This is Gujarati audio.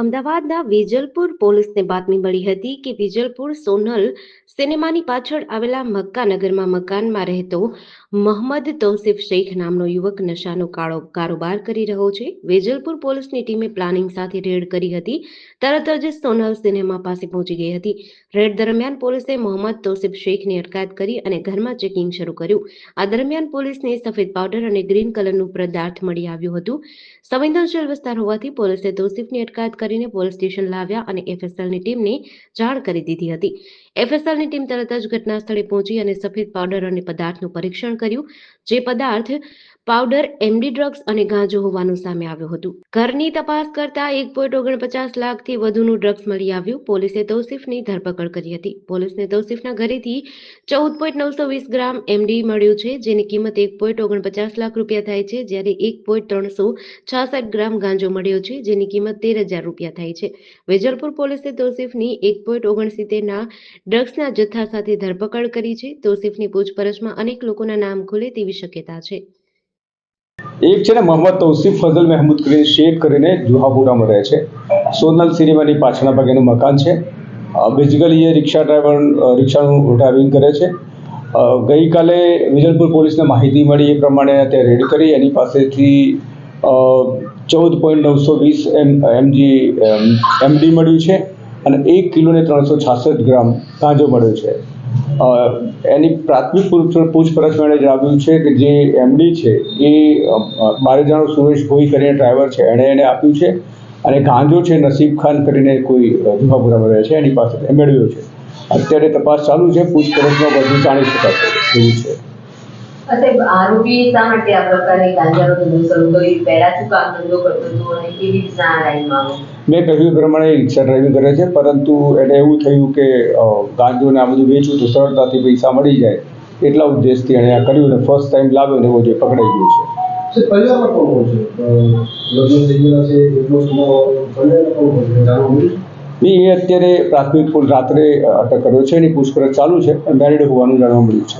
અમદાવાદના વેજલપુર પોલીસને બાતમી મળી હતી કે વેજલપુર સોનલ સિનેમાની પાછળ આવેલા મક્કાનગરમાં મકાનમાં રહેતો મોહમ્મદ તૌસિફ શેખ નામનો યુવક નશાનો કાળો કારોબાર કરી રહ્યો છે. વેજલપુર પોલીસની ટીમે પ્લાનિંગ સાથે રેડ કરી હતી. તરત જ સોનલ સિનેમા પાસે પહોંચી ગઈ હતી. રેડ દરમિયાન પોલીસે મોહમ્મદ તૌસિફ શેખની અટકાયત કરી અને ઘરમાં ચેકિંગ શરૂ કર્યું. આ દરમિયાન પોલીસને સફેદ પાવડર અને ગ્રીન કલરનું પદાર્થ મળી આવ્યું હતું. સંવેદનશીલ વિસ્તાર હોવાથી પોલીસે તૌસિફની અટકાયત કરીને પોલીસ સ્ટેશન લાવ્યા અને એફએસએલની ટીમને જાણ કરી દીધી હતી. એફએસએલની ટીમ તરત જ ઘટના સ્થળે પહોંચી અને સફેદ પાવડર અને પદાર્થનું પરીક્ષણ કર્યું. જે પદાર્થ પાવડર એમડી ડ્રગ્સ અને ગાંજો હોવાનું સામે આવ્યું હતું. ઘરની તપાસ કરતા એક પોઈન્ટ ઓગણપચાસ લાખથી વધુનું ડ્રગ્સ મળી આવ્યું. પોલીસે તૌસીફની ધરપકડ કરી હતી. પોલીસને તૌસીફના ઘરેથી ચૌદ પોઈન્ટ નવસો વીસ ગ્રામ એમડી મળ્યું છે, જેની કિંમત એક પોઈન્ટ ઓગણપચાસ લાખ રૂપિયા થાય છે, જ્યારે એક પોઈન્ટ ત્રણસો છાસઠ ગ્રામ ગાંજો મળ્યો છે, જેની કિંમત તેર હજાર રૂપિયા થાય છે. વેજલપુર પોલીસે તૌસીફની એક પોઈન્ટ ઓગણસિત્તેરના ડ્રગ્સના જથ્થા સાથે ધરપકડ કરી છે. તૌસીફની પૂછપરછમાં અનેક લોકોના નામ ખુલે તેવી શક્યતા છે. એક છે ને મોહમ્મદ તૌસીફ ફઝલ મહેમૂદ કરીને શેખ કરીને જુહાપુરામાં રહે છે. સોનલ સિનેમાની પાછળના ભાગેનું મકાન છે. બેઝિકલી એ રિક્ષા ડ્રાઈવર રિક્ષાનું ડ્રાઇવિંગ કરે છે. ગઈકાલે વિજલપુર પોલીસને માહિતી મળી એ પ્રમાણે તે રેડ કરી. એની પાસેથી ચૌદ પોઈન્ટ નવસો વીસ એમ, એમજી એમડી મળ્યું છે અને એક કિલો ને ત્રણસો છાસઠ ગ્રામ ગાંજો મળ્યો છે. એની પ્રાથમિક પૂછપરછ મેળે જણાવ્યું છે કે જે એમડી છે, એ મારે જાણો સુરેશ ભોઈ કરીને ડ્રાઈવર છે. એણે એને આપ્યું છે અને ગાંજો છે, નસીબ ખાન કરીને કોઈ જુહાપુરામાં રહે છે, એની પાસે મેળવ્યો છે. અત્યારે તપાસ ચાલુ છે, પૂછપરછમાં બધું જાણી શકાશે એવું છે. સાહેબ આરોપી શા માટે આ પ્રકારે ગાંજાનો ધંધો શરૂ કર્યો? પહેલા શું કામ ધંધો કરતો હતો અને કેવી રીતના લાઈનમાં મેં કહ્યું પ્રમાણે એ રિક્ષા ડ્રાઇવિંગ કરે છે પરંતુ એને એવું થયું કે ગાંજો ને આ બધું વેચવું તો સરળતાથી પૈસા મળી જાય. એટલા ઉદ્દેશથી એણે આ કર્યું ને ફર્સ્ટ ટાઈમ લાવ્યો ને એવો જે પકડાઈ ગયું છે. છે પરિવારમાં કોણ કોણ છે? લગ્ન થઈ ગયેલા છે એટલો પરિવારમાં કોણ કોણ છે? જાણવા એ અત્યારે પ્રાથમિક પૂલ રાત્રે અટક કર્યો છે એની પૂછપરછ ચાલુ છે મેરિડ હોવાનું જાણવા મળ્યું છે.